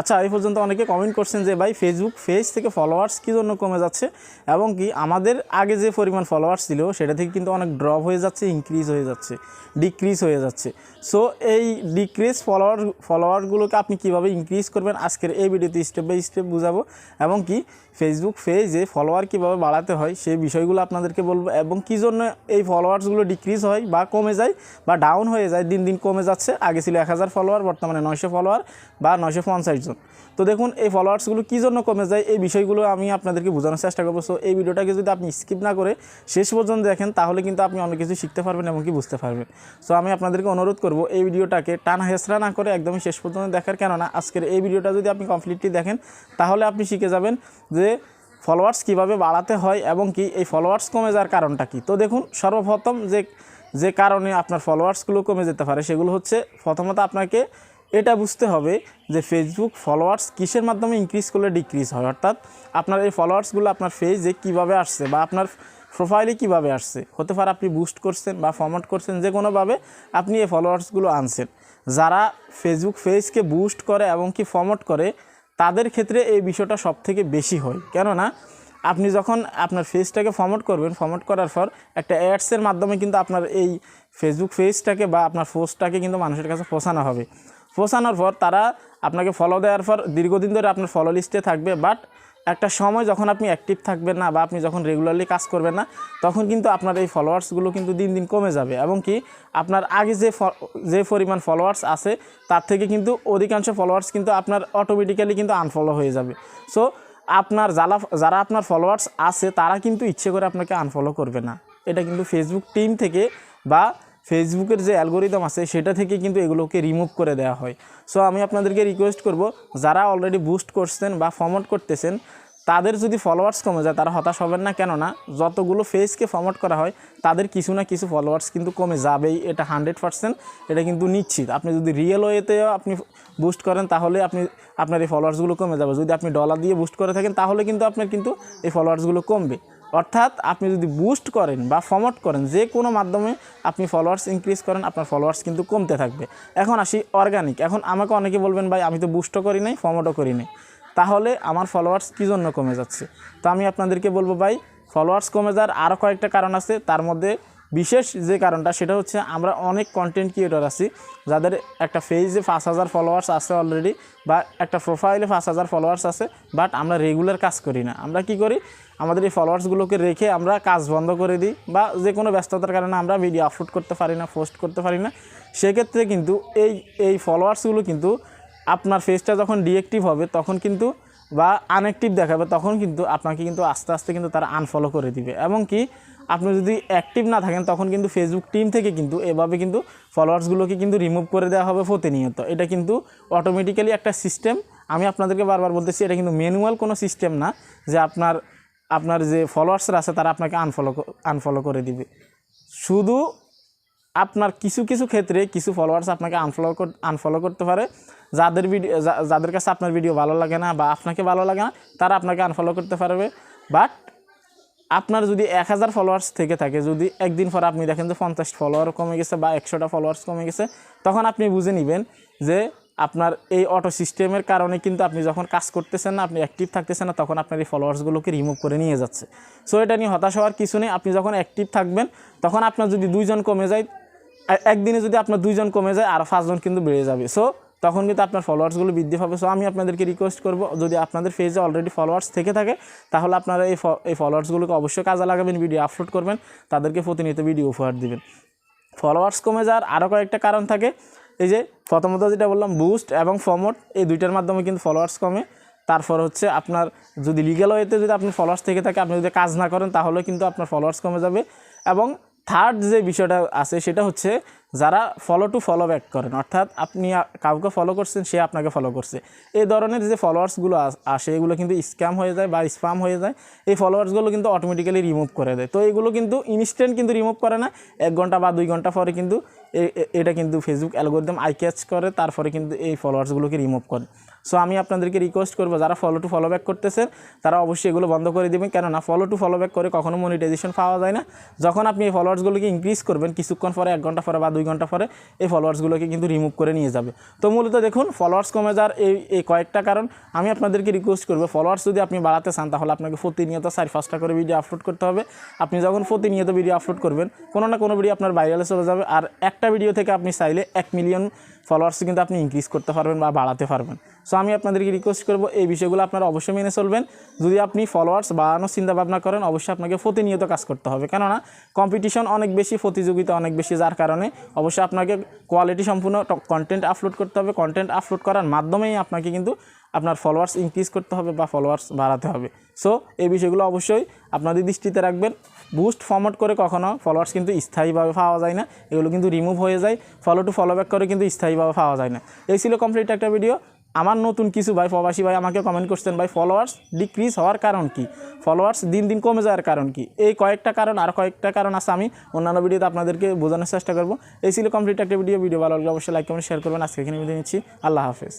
আচ্ছা এই পর্যন্ত অনেকে কমেন্ট করছেন যে, ভাই ফেসবুক পেজ থেকে ফলোয়ার্স কী জন্য কমে যাচ্ছে? এবং কি আমাদের আগে যে পরিমাণ ফলোয়ার্স ছিল, সেটা থেকে কিন্তু অনেক ড্রপ হয়ে যাচ্ছে ইনক্রিজ হয়ে যাচ্ছে ডিক্রিজ হয়ে যাচ্ছে। সো এই ডিক্রিজ ফলোয়ার ফলোয়ারগুলোকে আপনি কীভাবে ইনক্রিজ করবেন, আজকের এই ভিডিওতে স্টেপ বাই স্টেপ বুঝাবো। এবং কি ফেসবুক পেজে ফলোয়ার কীভাবে বাড়াতে হয় সেই বিষয়গুলো আপনাদেরকে বলব। এবং কী জন্য এই ফলোয়ার্সগুলো ডিক্রিজ হয় বা কমে যায় বা ডাউন হয়ে যায়, দিন দিন কমে যাচ্ছে, আগে ছিল এক হাজার ফলোয়ার বর্তমানে নয়শো ফলোয়ার বা নয়শো পঞ্চাশ জন। তো দেখুন, এই ফলোয়ার্সগুলো কী জন্য কমে যায়, এই বিষয়গুলো আমি আপনাদেরকে বোঝানোর চেষ্টা করব। সো এই ভিডিওটাকে যদি আপনি স্কিপ না করে শেষ পর্যন্ত দেখেন, তাহলে কিন্তু আপনি অনেক কিছু শিখতে পারবেন এবং কি বুঝতে পারবেন। সো আমি আপনাদেরকে অনুরোধ করব, এই ভিডিওটাকে টানা হেসরা না করে একদমই শেষ পর্যন্ত দেখার। কেননা, আজকের এই ভিডিওটা যদি আপনি কমপ্লিটলি দেখেন, তাহলে আপনি শিখে যাবেন যে ফলোয়ার্স কীভাবে বাড়াতে হয় এবং কি এই ফলোয়ার্স কমে যাওয়ার কারণটা কি? তো দেখুন, সর্বপ্রথম যে যে কারণে আপনার ফলোয়ার্সগুলো কমে যেতে পারে সেগুলো হচ্ছে প্রথমত আপনাকে এটা বুঝতে হবে যে ফেসবুক ফলোয়ার্স কিসের মাধ্যমে ইনক্রিজ করলে ডিক্রিজ হয়। অর্থাৎ আপনার এই ফলোয়ার্সগুলো আপনার পেজে কীভাবে আসছে বা আপনার প্রোফাইলে কীভাবে আসছে? হতে পারে আপনি বুস্ট করছেন বা ফরম্যাট করছেন, যে কোনোভাবে আপনি এই ফলোয়ার্সগুলো আনছেন। যারা ফেসবুক পেজকে বুস্ট করে এবং কি ফরম্যাট করে তাদের ক্ষেত্রে এই বিষয়টা সব থেকে বেশি হয়। কেননা, আপনি যখন আপনার ফেসটাকে ফরম্যাট করবেন ফমোট করার পর একটা অ্যাডসের মাধ্যমে কিন্তু আপনার এই ফেসবুক পেজটাকে বা আপনার পোস্টটাকে কিন্তু মানুষের কাছে পৌঁছানো হবে। পৌঁছানোর পর তারা আপনাকে ফলো দেওয়ার পর দীর্ঘদিন ধরে আপনার ফলো লিস্টে থাকবে বাট একটা সময় যখন আপনি অ্যাক্টিভ থাকবেন না বা আপনি যখন রেগুলারলি কাজ করবেন না, তখন কিন্তু আপনার এই ফলোয়ার্সগুলো কিন্তু দিন দিন কমে যাবে। এবং কি আপনার আগে যে যে পরিমাণ ফলোয়ার্স আছে, তার থেকে কিন্তু অধিকাংশ ফলোয়ার্স কিন্তু আপনার অটোমেটিক্যালি কিন্তু আনফলো হয়ে যাবে। সো আপনার যারা যারা আপনার ফলোয়ার্স আছে, তারা কিন্তু ইচ্ছে করে আপনাকে আনফলো করবে না। এটা কিন্তু ফেসবুক টিম থেকে বা ফেসবুকের যে অ্যালগোরিদম আছে, সেটা থেকে কিন্তু এগুলোকে রিমুভ করে দেওয়া হয়। সো আমি আপনাদেরকে রিকোয়েস্ট করব, যারা অলরেডি বুস্ট করছেন বা ফরম্যাট করতেছেন, তাদের যদি ফলোয়ার্স কমে যায়, তারা হতাশ হবেন না। কেননা, যতগুলো ফেসকে ফরম্যাট করা হয়, তাদের কিছু না কিছু ফলোয়ার্স কিন্তু কমে যাবেই। এটা হান্ড্রেড পার্সেন্ট এটা কিন্তু নিশ্চিত। আপনি যদি রিয়েল ওয়েতেও আপনি বুস্ট করেন, তাহলে আপনি, আপনার এই ফলোয়ার্সগুলো কমে যাবে। যদি আপনি ডলার দিয়ে বুস্ট করে থাকেন, তাহলে কিন্তু আপনার কিন্তু এই ফলোয়ার্সগুলো কমবে। অর্থাৎ আপনি যদি বুস্ট করেন বা ফমট করেন, যে কোনো মাধ্যমে আপনি ফলোয়ার্স ইনক্রিজ করেন, আপনার ফলোয়ার্স কিন্তু কমতে থাকবে। এখন আসি অর্গানিক এখন আমাকে অনেকে বলবেন, ভাই, আমি তো বুস্টও করি নাই ফমটও করি নাই। তাহলে আমার ফলোয়ার্স কী জন্য কমে যাচ্ছে? তো আমি আপনাদেরকে বলব, ভাই ফলোয়ার্স কমে যাওয়ার আরও কয়েকটা কারণ আছে। তার মধ্যে বিশেষ যে কারণটা, সেটা হচ্ছে আমরা অনেক কন্টেন্ট ক্রিয়েটর আছি, যাদের একটা পেজে পাঁচ হাজার ফলোয়ার্স আছে অলরেডি বা একটা প্রোফাইলে পাঁচ হাজার ফলোয়ার্স আছে বাট আমরা রেগুলার কাজ করি না। আমরা কি করি? আমাদের এই ফলোয়ার্সগুলোকে রেখে আমরা কাজ বন্ধ করে দিই বা যে কোনো ব্যস্ততার কারণে আমরা ভিডিও আপলোড করতে পারি না পোস্ট করতে পারি না। সেক্ষেত্রে কিন্তু এই এই ফলোয়ার্সগুলো কিন্তু আপনার ফেসটা যখন ডিএক্টিভ হবে, তখন কিন্তু বা আনঅ্যাক্টিভ দেখাবে, তখন কিন্তু আপনাকে কিন্তু আস্তে আস্তে কিন্তু তারা আনফলো করে দিবে। এবং কি, আপনি যদি অ্যাক্টিভ না থাকেন, তখন কিন্তু ফেসবুক টিম থেকে কিন্তু এভাবে কিন্তু ফলোয়ার্সগুলোকে কিন্তু রিমুভ করে দেওয়া হবে প্রতিনিয়ত। এটা কিন্তু অটোমেটিক্যালি একটা সিস্টেম আমি আপনাদেরকে বারবার বলতেছি, এটা কিন্তু ম্যানুয়াল কোনো সিস্টেম না যে আপনার আপনার যে ফলোয়ার্সরা আছে, তারা আপনাকে আনফলো আনফলো করে দিবে। শুধু আপনার কিছু কিছু ক্ষেত্রে কিছু ফলোয়ার্স আপনাকে আনফলো আনফলো করতে পারে। যাদের ভিডিও যাদের কাছে আপনার ভিডিও ভালো লাগে না বা আপনাকে ভালো লাগে না, তারা আপনাকে আনফলো করতে পারবে। বাট আপনার যদি এক হাজার ফলোয়ার্স থেকে থাকে, যদি একদিন পর আপনি দেখেন যে পঞ্চাশ ফলোয়ার কমে গেছে বা একশোটা ফলোয়ার্স কমে গেছে, তখন আপনি বুঝে নেবেন যে আপনার এই অটো সিস্টেমের কারণে কিন্তু আপনি যখন কাজ করতেছেন না, আপনি অ্যাক্টিভ থাকতেছেন না, তখন আপনার এই ফলোয়ার্সগুলোকে রিমুভ করে নিয়ে যাচ্ছে। সো এটা নিয়ে হতাশ হওয়ার কিছু নেই। আপনি যখন অ্যাক্টিভ থাকবেন, তখন আপনার যদি দুইজন কমে যায় একদিনে যদি আপনার দুইজন কমে যায়, আর পাঁচজন কিন্তু বেড়ে যাবে। সো তখন কিন্তু আপনার ফলোয়ার্সগুলো বৃদ্ধি পাবে। সো আমি আপনাদেরকে রিকোয়েস্ট করব, যদি আপনাদের পেজে অলরেডি ফলোয়ার্স থেকে থাকে, তাহলে আপনারা এই এই ফলোয়ার্সগুলোকে অবশ্যই কাজে লাগাবেন ভিডিও আপলোড করবেন, তাদেরকে প্রতিনিয়ত ভিডিও উপহার দিবেন। ফলোয়ার্স কমে যাওয়ার আরও কয়েকটা কারণ থাকে। এই যে, প্রথমত যেটা বললাম বুস্ট এবং ফমোট এই দুইটার মাধ্যমে কিন্তু ফলোয়ার্স কমে। তারপর হচ্ছে আপনার যদি লিগ্যাল ওয়েতে যদি আপনি ফলোয়ার্স থেকে থাকে, আপনি যদি কাজ না করেন, তাহলে কিন্তু আপনার ফলোয়ার্স কমে যাবে। এবং থার্ড যে বিষয়টা আছে, সেটা হচ্ছে যারা ফলো টু ফলো ব্যাক করেন, অর্থাৎ আপনি কাউকে ফলো করছেন, সে আপনাকে ফলো করছে। এই ধরনের যে ফলোয়ার্সগুলো আসে, এগুলো কিন্তু স্ক্যাম হয়ে যায় বা স্পাম হয়ে যায়, এই ফলোয়ার্সগুলো কিন্তু অটোমেটিক্যালি রিমুভ করে দেয়। তো এগুলো কিন্তু ইনস্ট্যান্ট কিন্তু রিমুভ করে না, এক ঘণ্টা বা দুই ঘণ্টা পরে কিন্তু এটা কিন্তু ফেসবুক অ্যালগোরিদম আই ক্যাচ করে, তারপরে কিন্তু এই ফলোয়ার্সগুলোকে রিমুভ করে। সো আমি আপনাদেরকে রিকোয়েস্ট করব, যারা ফলো টু ফলো ব্যাক করতেছেন, তারা অবশ্যই এগুলো বন্ধ করে দেবেন। কেননা ফলো টু ফলো ব্যাক করে কখনো মনিটাইজেশন পাওয়া যায় না। যখন আপনি এই ফলোয়ার্সগুলোকে ইনক্রিজ করবেন, কিছুক্ষণ পরে, এক ঘণ্টা পরে বা দুই ঘণ্টা পরে, এই ফলোয়ার্সগুলোকে কিন্তু রিমুভ করে নিয়ে যাবে। তো মূলত দেখুন ফলোয়ার্স কমে যাওয়ার এই এই কয়েকটা কারণ। আমি আপনাদেরকে রিকোয়েস্ট করব ফলোয়ার্স যদি আপনি বাড়াতে চান, তাহলে আপনাকে প্রতিনিয়ত চার পাঁচটা করে ভিডিও আপলোড করতে হবে। আপনি যখন প্রতিনিয়ত ভিডিও আপলোড করবেন, কোনো না কোনো ভিডিও আপনার ভাইরালে চলে যাবে। আর একটা ভিডিও থেকে আপনি চাইলে এক মিলিয়ন ফলোয়ার্স কিন্তু আপনি ইনক্রিজ করতে পারবেন বা বাড়াতে পারবেন। সো আমি আপনাদেরকে রিকোয়েস্ট করব, এই বিষয়গুলো আপনারা অবশ্যই মেনে চলবেন। যদি আপনি ফলোয়ার্স বাড়ানোর চিন্তা ভাবনা করেন, অবশ্যই আপনাকে প্রতিনিয়ত কাজ করতে হবে। কেননা কম্পিটিশন অনেক বেশি, প্রতিযোগিতা অনেক বেশি, যার কারণে অবশ্যই আপনাকে কোয়ালিটি সম্পূর্ণ কন্টেন্ট আপলোড করতে হবে। কন্টেন্ট আপলোড করার মাধ্যমেই আপনাকে কিন্তু আপনার ফলোয়ার্স ইনক্রিজ করতে হবে বা ফলোয়ার্স বাড়াতে হবে। সো এই বিষয়গুলো অবশ্যই আপনাদের দৃষ্টিতে রাখবেন। বুস্ট ফরম্যাট করে কখনো ফলোয়ার্স কিন্তু স্থায়ীভাবে পাওয়া যায় না। এগুলো কিন্তু রিমুভ হয়ে যায়। ফলো টু ফলো ব্যাক করে কিন্তু স্থায়ীভাবে পাওয়া যায় না। এই ছিল কমপ্লিট একটা ভিডিও আমার নতুন কিছু ভাই, প্রবাসী ভাই আমাকে কমেন্ট করছেন, ভাই ফলোয়ার্স ডিক্রিজ হওয়ার কারণ কি? ফলোয়ার্স দিন দিন কমে যাওয়ার কারণ কি? এই কয়েকটা কারণ, আর কয়েকটা কারণ আছে আমি অন্যান্য ভিডিওতে আপনাদেরকে বোঝানোর চেষ্টা করব। এই ছিল কমপ্লিট একটা ভিডিও ভিডিও ভালো লাগলে অবশ্যই লাইক কমেন্ট শেয়ার করবেন। আজকে এখানে নিচ্ছি। আল্লাহ হাফেজ।